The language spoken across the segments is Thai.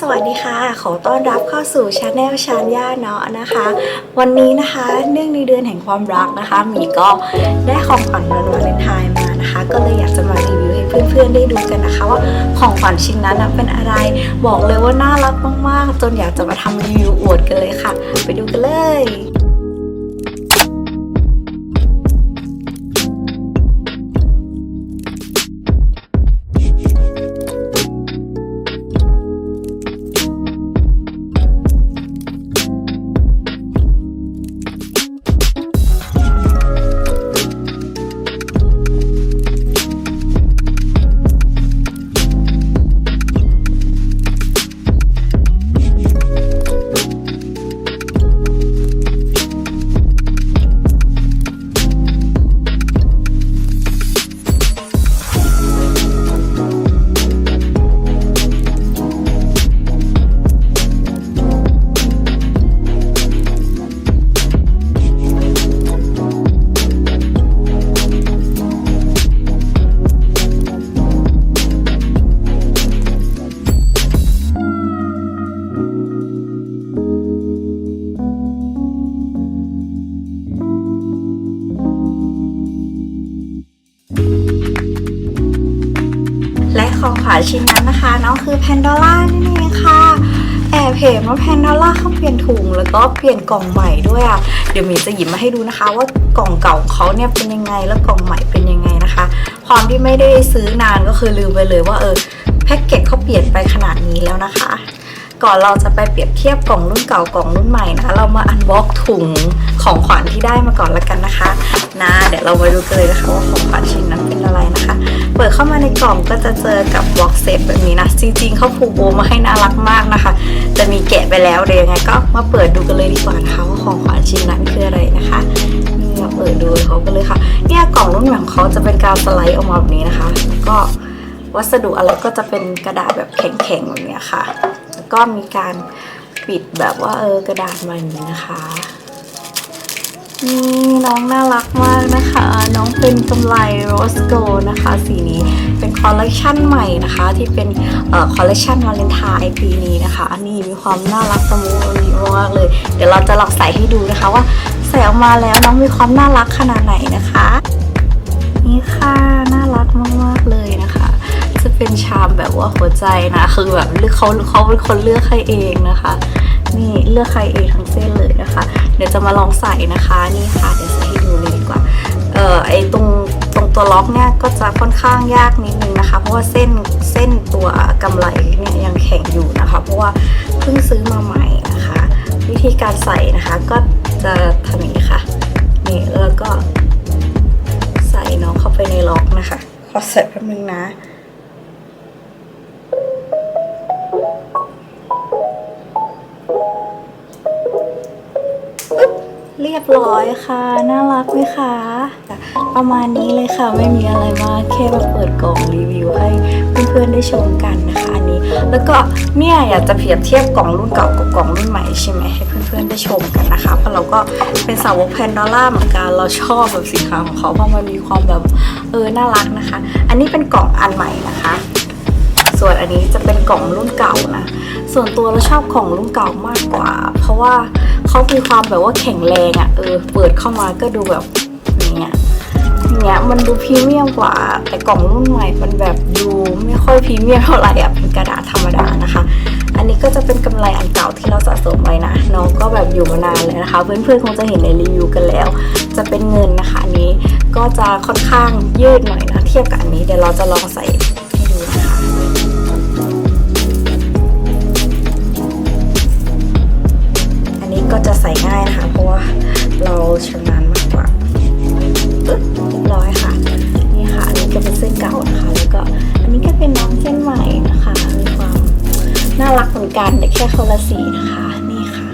สวัสดีค่ะ ขอต้อนรับเข้าสู่ชาแนลชานย่าเนาะนะคะ วันนี้นะคะเนื่องในเดือนแห่งความรักนะคะมีก็ได้ของขวัญวันวาเลนไทน์มานะคะ ก็เลยอยากจะมารีวิวให้เพื่อนๆได้ดูกันนะคะ ว่าของขวัญชิ้นนั้นนะเป็นอะไร บอกเลยว่าน่ารักมากๆ จนอยากจะมาทำรีวิวอวดกันเลยค่ะ ไปดูกันเลย ของขวัญชิ้นนั้นนะคะน้องคือแพนด o ล่านี่นเองค่ะ แอบเห็นว่าแพนด o ล่าเขาเปลี่ยนถุงแล้วก็เปลี่ยนกล่องใหม่ด้วยอะเดี๋ยวมีจะหยิบมาให้ดูนะคะ ว่ากล่องเก่าของเขาเนี่ยเป็นยังไงแล้วกล่องใหม่เป็นยังไงนะคะความที่ไม่ได้ซื้อนานก็คือลืมไปเลยว่าเออแพ็กเกจเขาเปลี่ยนไปขนาดนี้แล้วนะคะ ก่อนเราจะไปเปรียบเทียบกล่องรุ่นเก่ากล่องรุ่นใหม่นะคะเรามาอันบ็อกถุงของขวัญที่ได้มาก่อนละกันนะคะนะเดี๋ยวเราไปดูกันเลยนะคะว่าของขวัญชิ้นนั้น อะไรนะคะ เปิดเข้ามาในกล่องก็จะเจอกับบ็อกเซตแบบนี้นะ จริงๆเขาผูกโบมาให้น่ารักมากนะคะ จะมีแกะไปแล้วเดี๋ยวยังไงก็มาเปิดดูกันเลยดีกว่านะคะว่าของขวัญชิ้นนั้นคืออะไรนะคะนี่มาเปิดดูเขากันเลยค่ะ เนี่ยกล่องรุ่นใหม่ของเขาจะเป็นการสไลด์ออกมาแบบนี้นะคะ ก็วัสดุอะไรก็จะเป็นกระดาษแบบแข็งๆแบบนี้ค่ะ แล้วก็มีการปิดแบบว่าเออกระดาษมาอย่างนี้นะคะ นี่น้องน่ารักมากนะคะ น้องเป็นกำไลโรสโกนะคะ สีนี้เป็นคอลเลกชันใหม่นะคะ ที่เป็นคอลเลกชันวาเลนไทน์ปีนี้นะคะอันนี้มีความน่ารักตะมุตะมิมากเลย เดี๋ยวเราจะลองใส่ให้ดูนะคะว่าใส่ออกมาแล้วน้องมีความน่ารักขนาดไหนนะคะ นี่ค่ะน่ารักมากๆเลยนะคะจะเป็นชามแบบว่าหัวใจนะคือแบบเลือกเขาเขาเป็นคนเลือกให้เองนะคะ นี่เลือกใครเอทั้งเส้นเลยนะคะ เดี๋ยวจะมาลองใส่นะคะนี่ค่ะเดี๋ยวใส่ให้ดูเลยดีกว่าเอ่อไอตรงตรงตัวล็อกเนี่ยก็จะค่อนข้างยากนิดนึงนะคะ เพราะว่าเส้นเส้นตัวกำไลเนี่ยยังแข็งอยู่นะคะ เพราะว่าเพิ่งซื้อมาใหม่นะคะ วิธีการใส่นะคะก็จะทำอย่างนี้ค่ะนี่แล้วก็ใส่น้องเข้าไปในล็อกนะคะขอใส่แป๊บนึงนะ เรียบร้อยค่ะ น่ารักไหมคะ ประมาณนี้เลยค่ะ ไม่มีอะไรมาก แค่มาเปิดกล่องรีวิวให้เพื่อนๆได้ชมกันนะคะ อันนี้ แล้วก็เนี่ยอยากจะเปรียบเทียบกล่องรุ่นเก่ากับกล่องรุ่นใหม่ใช่ไหมให้เพื่อนๆได้ชมกันนะคะ เพราะเราก็เป็นสาวกแพนดอล่าเหมือนกัน เราชอบแบบสีขาของเขาเพราะมันมีความแบบเออ น่ารักนะคะ อันนี้เป็นกล่องอันใหม่นะคะส่วนอันนี้จะเป็นกล่องรุ่นเก่านะ ส่วนตัวเราชอบของรุ่นเก่ามากกว่า เพราะว่า เขามีความแบบว่าแข็งแรงอะ่ะเออเปิดเข้ามาก็ดูแบบอย่างเงี้ยอย่างเงี้ยมันดูพรีเมียมกว่า แต่กล่องรุ่นใหม่มันแบบดูไม่ค่อยพรีเมียมเท่าไหร่อะเป็นกระดาษธรรมดานะคะ อันนี้ก็จะเป็นกำไรอันเก่าที่เราสะสมไว้นะน้องก็แบบอยู่มานานเลยนะคะ เพื่อนๆคงจะเห็นในรีวิวกันแล้ว จะเป็นเงินนะคะอันนี้ก็จะค่อนข้างยืดหน่อยนะเทียบกับอันนี้เดี๋ยวเราจะลองใส่ อนกันแค่คนละสีนะคะ นี่ค่ะ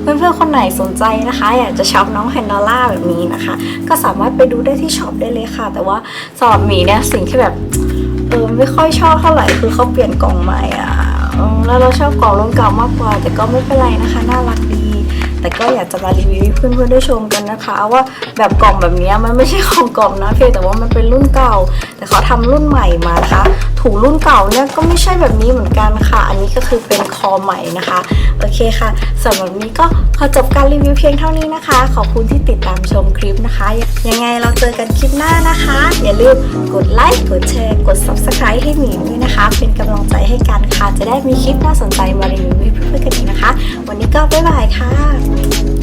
เพื่อนๆคนไหนสนใจนะคะ อยากจะช็อปน้องแฮนดอล่าแบบนี้นะคะ ก็สามารถไปดูได้ที่ช็อปได้เลยค่ะ แต่ว่าสำหรับหมีเนี่ยสิ่งที่แบบเออไม่ค่อยชอบเท่าไหร่คือเขาเปลี่ยนกล่องใหม่อะแล้วเราชอบกล่องรุ่นเก่ามากกว่า แต่ก็ไม่เป็นไรนะคะ น่ารักดี แต่ก็อยากจะมารีวิวให้เพื่อนๆได้ชมกันนะคะ ว่าแบบกล่องแบบนี้มันไม่ใช่ของกล่องนะเพียงแต่ว่ามันเป็นรุ่นเก่า แต่เขาทำรุ่นใหม่มานะคะถุงรุ่นเก่าเนี่ยก็ไม่ใช่แบบนี้เหมือนกันค่ะ อันนี้ก็คือเป็นคอใหม่นะคะโอเคค่ะสำหรับนี้ก็ขอจบการรีวิวเพียงเท่านี้นะคะ ขอบคุณที่ติดตามชมคลิปนะคะ ยังไงเราเจอกันคลิปหน้านะคะ อย่าลืมกดไลค์กดแชร์กด subscribe ให้หมีด้วยนะ เป็นกำลังใจให้กันค่ะ จะได้มีคลิปน่าสนใจมารีวิวเพื่อนๆกันอีกนะคะ วันนี้ก็บ๊ายบายค่ะ